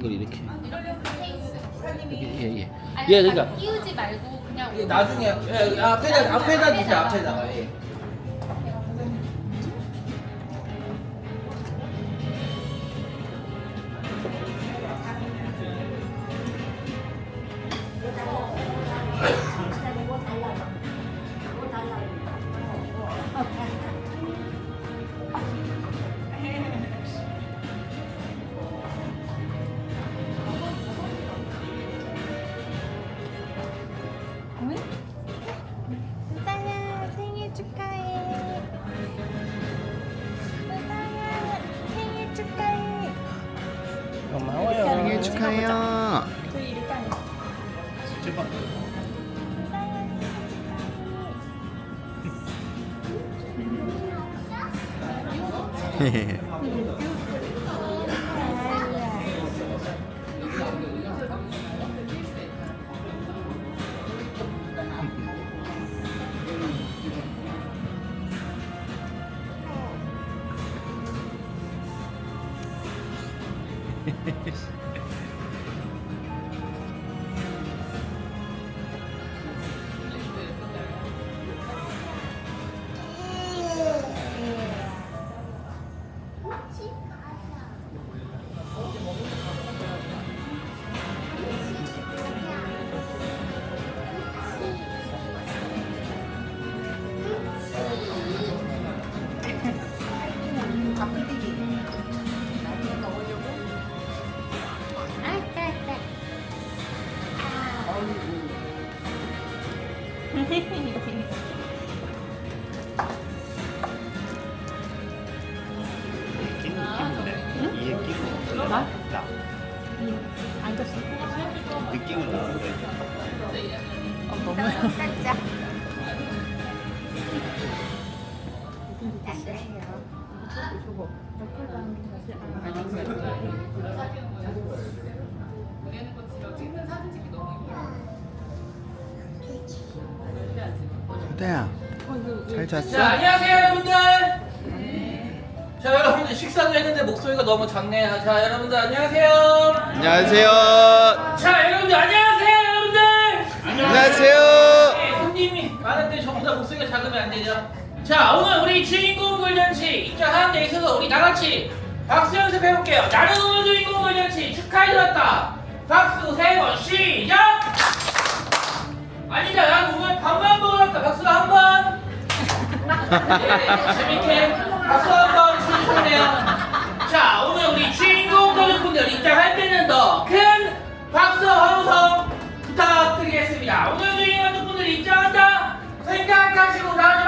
이걸 이렇게. 예, 예. 아니, 예, 그러니까 끼우지 말고 그냥 예, 나중에 예, 앞에다 앞에다 주세요. 앞에다가. 예. 축하해요. 느낌은 나는데 어, 너무. 저거. 호다야 잘 자, 잤어? 안녕하세요, 여러분들. 자, 여러분들 식사를 했는데 목소리가 너무 작네요. 자, 여러분들 안녕하세요. 안녕하세요 자, 여러분들 안녕하세요, 여러분들. 안녕하세요 네, 손님이 많은데 저보다 목소리가 작으면 안 되죠. 자, 오늘 우리 주인공 골잔치 입장하는 데 있어서 우리 다 같이 박수 연습해 볼게요. 나는 오늘 주인공 골잔치 축하해 들었다. 박수 세 번 시작. 아니다, 난 오늘 밥만 먹으러 왔다. 박수 한 번. 네, 재밌게 박수 한 번 쳐주셨네요. 자, 오늘 우리 주인공 가족분들 입장할 때는 더 큰 박수 함성 부탁드리겠습니다. 오늘 주인공 가족분들 입장한다 생각하시고 한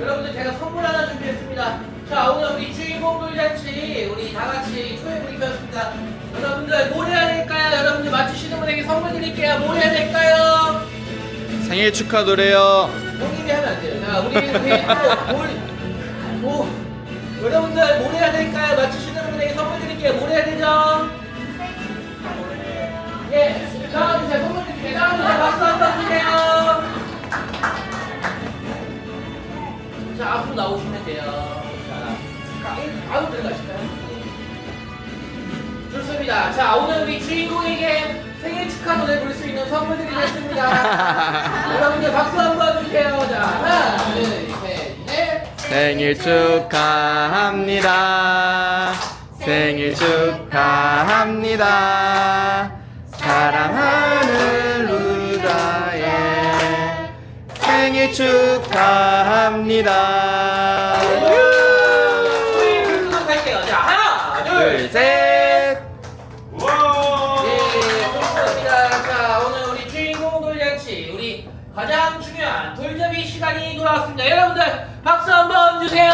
여러분들, 제가 선물 하나 준비했습니다. 자, 오늘 우리 주인공 돌잔치 우리 다 같이 초에 불이 켰습니다. 여러분들 뭘 해야 될까요? 여러분들 맞추시는 분에게 선물 드릴게요. 뭘 해야 될까요? 생일 축하 노래요 형님이 하면 안 돼요. 자, 우리 우리 뭘, 뭐, 여러분들 뭘 해야 될까요? 맞추시는 분에게 선물 드릴게요. 뭘 해야 되죠? 예, 다음 주제 선물 드릴게요. 다음 주제 박수 한번 자, 앞으로 나오시면 돼요. 자, 가- 바로 들어가실까요? 좋습니다. 자, 오늘 우리 주인공에게 생일 축하 노래 부를 수 있는 선물 드리겠습니다. 여러분들 박수 한번 주세요. 자, 하나, 둘, 셋, 넷. 생일 축하합니다 생일 축하합니다 사랑하는 생일 축하합니다. 우리 불끄고 갈게요. 자, 하나, 둘, 둘, 셋. 셋. 예, 좋습니다. 자, 오늘 우리 주인공 돌잔치, 우리 가장 중요한 돌잡이 시간이 돌아왔습니다. 여러분들 박수 한번 주세요.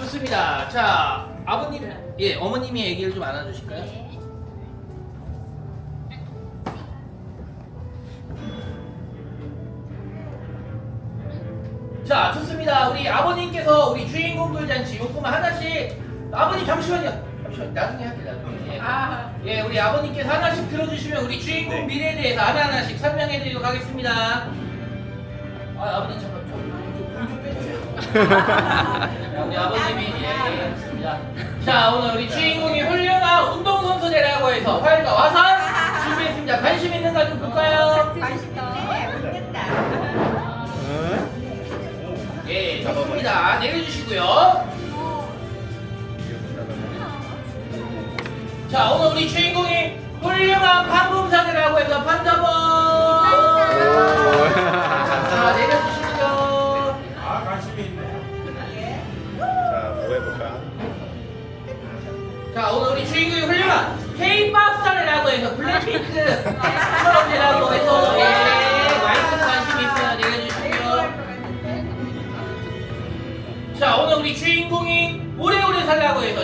좋습니다. 자, 아버님, 예, 어머님이 얘기를 좀 안아주실까요? 자, 좋습니다. 우리 아버님께서 우리 주인공 돌잔치 용품 하나씩 아버님 잠시만요. 잠시만 나중에 할게요. 나중에. 예. 아, 예, 우리 아버님께서 하나씩 들어주시면 우리 주인공 미래에 대해서 하나하나씩 설명해드리도록 하겠습니다. 아, 아버님 잠깐 좀좀 빼주세요. 자, 우리 아버님이 예, 예, 좋습니다. 자, 오늘 우리 주인공이 훌륭한 운동선수대라고 해서 활과 와산 준비했습니다. 관심 있는 거좀 볼까요? 예, 좋습니다. 내려주시고요. 자, 오늘 우리 주인공이 훌륭한 판검사대라고 해서 판사번. 자, 내려주시고요. 아 관심이 있네. 자, 뭐 해볼까? 자, 오늘 우리 주인공이 훌륭한 K-팝스타라고 해서 블랙핑크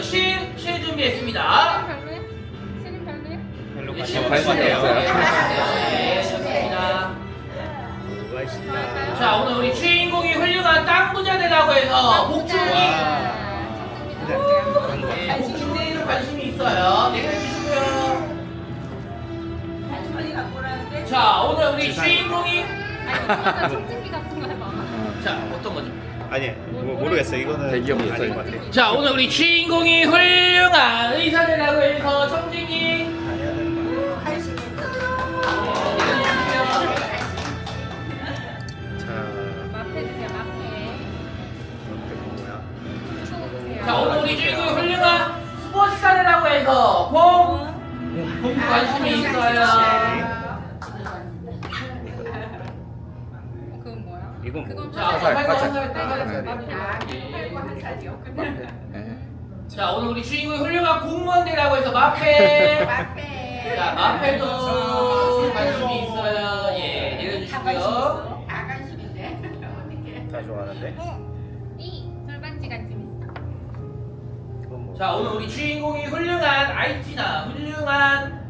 해서 실, 실 준비했습니다. 별로야? 신은 별로야? 별로 예, 관심 실은 관심. 없어요. 예, 예, 좋습니다. 자, 오늘 우리 주인공이 훌륭한 땅 부자대라고 해서 복중이 그래. 예, 복중대에도 관심이 있어요. 내려주시고요. 자, 오늘 우리 주인공이 아니, 청진기 같은 거 해봐. 자, 어떤 거죠? 아니, 뭐 모르겠어. 이거는 대기업 아닌. 것 같아. 자, 오늘 우리 주인공이 훌륭한 자, 오늘 우리 주인공이 훌륭한 공무원대라고 해서 마페. 자, 마페도 관심이 있어요. 예, 내려주시고요. 다 좋아하는데. 이 돌반지 관심 있어. 이건 뭐? 자, 오늘 우리 주인공이 훌륭한 IT나 훌륭한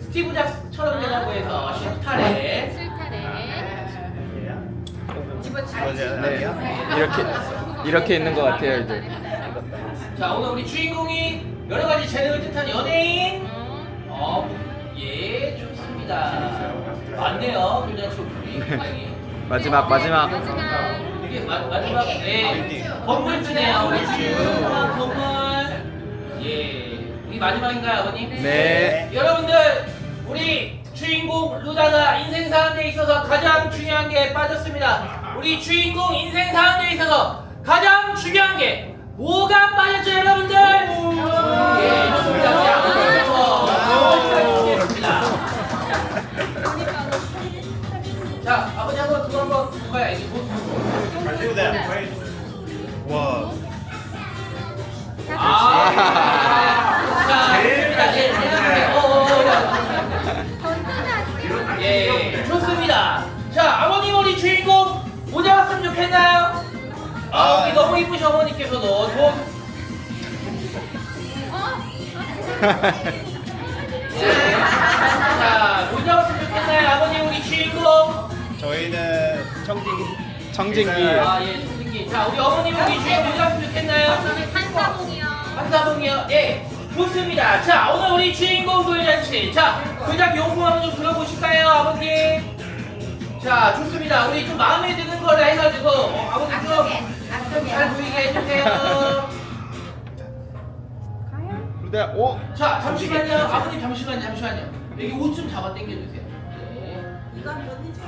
스티브 잡스처럼 되라고 해서 실타래. 실타래. 얘야? 집어치는 네. 아니야? 이렇게 이렇게 있는 것 같아요 이제. 자, 오늘 우리 주인공이 여러 가지 재능을 뜻한 연예인. 어. 어, 예, 좋습니다. 맞네요, 돌잔치 오프닝. 다행히. 마지막 마지막. 마지막. 이게 마, 마지막, 네. 건물주네요, 우리 주인공 건물. 예. 우리 마지막인가요, 아버님? 네. 여러분들 우리 주인공 루다가 인생 사는데 있어서 가장 중요한 게 빠졌습니다. 우리 주인공 인생 사는데 있어서 가장 중요한 게 뭐가 빠졌죠, 여러분들? 자, 아버지 한번 그거 한번 볼까요? 이게 뭐? 와. 아, 자, 좋습니다. 예, 좋습니다. 자, 아버님 우리 주인공 모자 왔으면 좋겠나요? 아, 너무 이쁘신 어머니께서도 돈. 예. 자, 모자 왔으면 좋겠나요? 아버님 우리 주인공. 저희는 청진기. 청진기. 아, 예, 청진기. 자, 우리 어머님 우리 주인공 왔으면 좋겠나요? 저는 판사봉이요. 한사봉이요? 예, 좋습니다. 자, 오늘 우리 주인공 돌잔치. 자, 돌잡이 용품 한번 좀 들어보실까요, 아버님? 자, 좋습니다. 우리 좀 마음에 드는 거를 해가지고, 루다야, 오. 자, 잠시만요. 아버님, 잠시만요, 잠시만요. 여기 옷좀 잡아 당겨주세요. 네.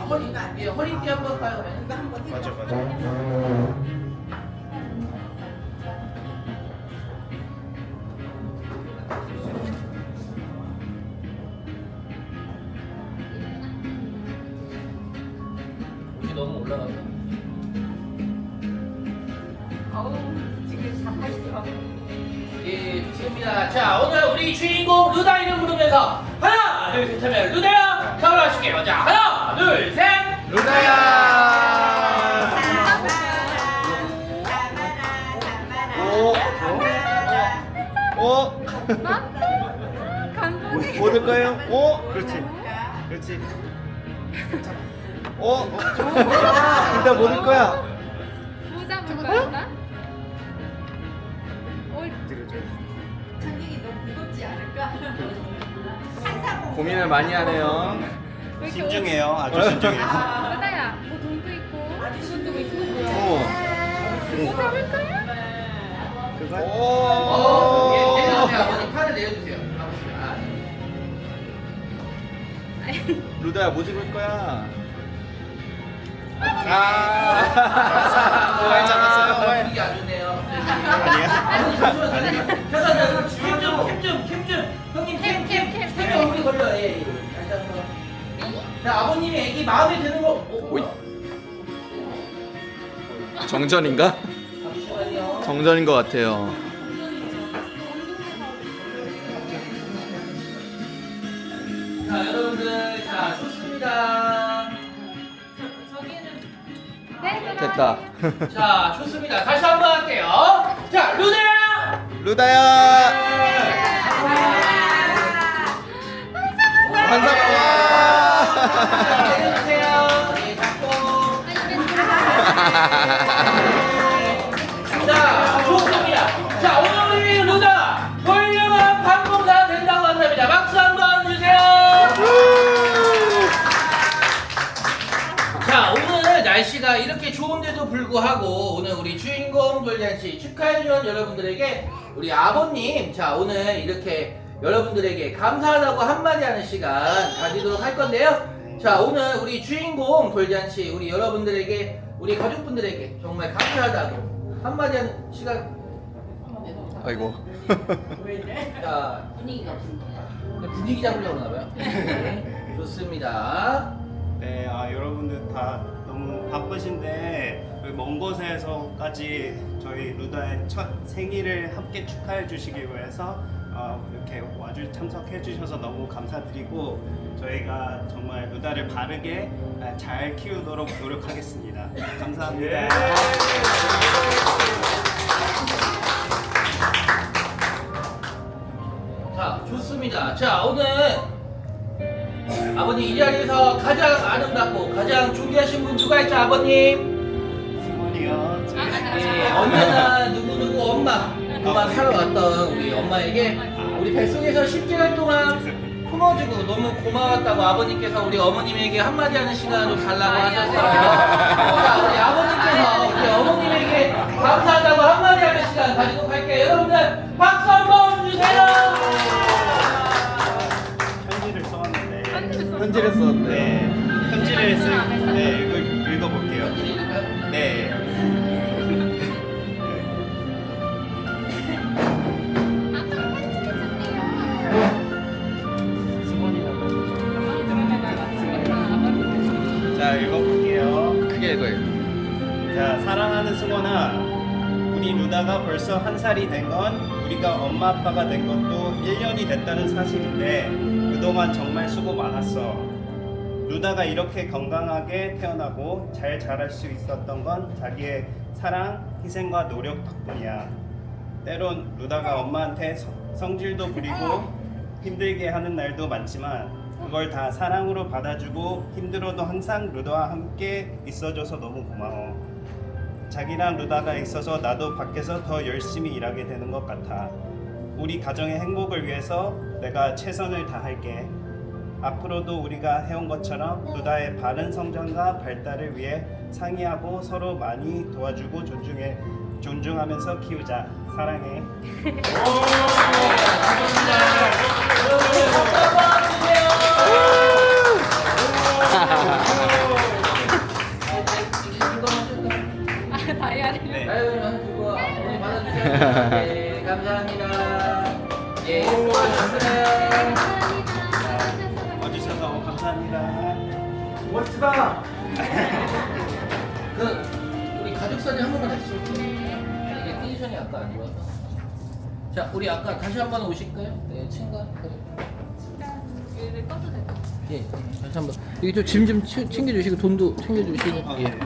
허리, 예, 허리띠 한번 그러면. 맞아, 맞아. 올라가서. 어우 좋습니다. 자, 오늘 우리 주인공 루다 이름 부르면서 하나, 둘, 셋 하면 루다야! 카메라 하실게요. 자, 하나, 둘, 셋! 루다야. 오. 오. 감동이. 뭐 들까요? 오. 그렇지. 그렇지. 오. 일단 뭐들 거야? 모자 볼 거였나? 고민을 많이 하네요. 왜 이렇게 신중해요. 아주 신중해요. 올- 루다야, 뭐 돈도 있고 이것도 있고 뭐야? 오. 뭐 잡을 거야? 그거? 예, 오. 내려주세요. 아버님 팔을 내려주세요. 루다야 뭐 찍을 거야? 아. 말 잡았어요, 말. 분위기 안 좋네요. 아니야? 캠 좀, 캠 좀, 아버님이 애기 마음에 드는 거. 어, 오이. 정전인가? 정전인 것 같아요. 자, 여러분들, 자, 좋습니다. 네, 됐다. 자, 좋습니다. 다시 한 번 할게요. 자! 루다야. 반사. 자, 내려주세요. 네, 잡고. 자, 좋습니다. 자, 오늘 우리 루다 훌륭한 방송사 된다고 한답니다. 박수 한번 주세요. 자, 오늘 날씨가 이렇게 좋은데도 불구하고 오늘 우리 주인공 돌잔치 축하해주는 여러분들에게 우리 아버님, 자, 오늘 이렇게 여러분들에게 감사하다고 한마디 하는 시간 가지도록 할 건데요. 자, 오늘 우리 주인공 돌잔치 우리 여러분들에게 우리 가족분들에게 정말 감사하다고 한마디 하는 시간 아이고. 자, 분위기가 분위기 잡으려고 하나봐요. 좋습니다. 네, 아, 여러분들 다 너무 바쁘신데 여기 먼 곳에서까지 저희 루다의 첫 생일을 함께 축하해 주시기 위해서 어, 이렇게 와주 참석해 주셔서 너무 감사드리고 저희가 정말 루다를 바르게 아, 잘 키우도록 노력하겠습니다. 감사합니다. 자, 좋습니다. 자, 오늘 아버님 이 자리에서 가장 아름답고 가장 존귀하신 분 누가 있죠, 아버님? 승원이요. 저희 예, 언제나 누구누구 엄마, 엄마 살아왔던 우리 엄마에게 우리 뱃속에서 10개월 동안 품어주고 너무 고마웠다고 아버님께서 우리 어머님에게 한마디 하는 시간을 달라고 하셨어요. 자, 우리 아버님께서 우리 어머님에게 감사하다고 한마디 하는 시간 가지도록 할게요. 여러분들 박수 한번 주세요. 편지를 써왔는데 편지를 썼는데. 네, 편지를 쓸, 네, 승원아, 우리 루다가 벌써 한 살이 된 건 우리가 엄마 아빠가 된 것도 1년이 됐다는 사실인데 그동안 정말 수고 많았어. 루다가 이렇게 건강하게 태어나고 잘 자랄 수 있었던 건 자기의 사랑, 희생과 노력 덕분이야. 때론 루다가 엄마한테 성- 성질도 부리고 힘들게 하는 날도 많지만 그걸 다 사랑으로 받아주고 힘들어도 항상 루다와 함께 있어줘서 너무 고마워. 자기랑 루다가 있어서 나도 밖에서 더 열심히 일하게 되는 것 같아. 우리 가정의 행복을 위해서 내가 최선을 다할게. 앞으로도 우리가 해온 것처럼 루다의 바른 성장과 발달을 위해 상의하고 서로 많이 도와주고 존중해 존중하면서 키우자. 사랑해. 여러분들 박수 네. 그거 받아주세요. 네, 감사합니다. 예, 수고하셨어요. 와주셔서 감사합니다. 멋지다. 그 우리 가족 사진 한 번만 다시 찍을게요. 이게 컨디션이 아까 안 좋아서. 자, 우리 아까 다시 한 번 오실까요? 네, 친가. 그래. 얘를 꺼도 돼. 예, 다시 한 번. 여기 좀 짐 좀 챙겨주시고 돈도 챙겨주시고. 아, 예.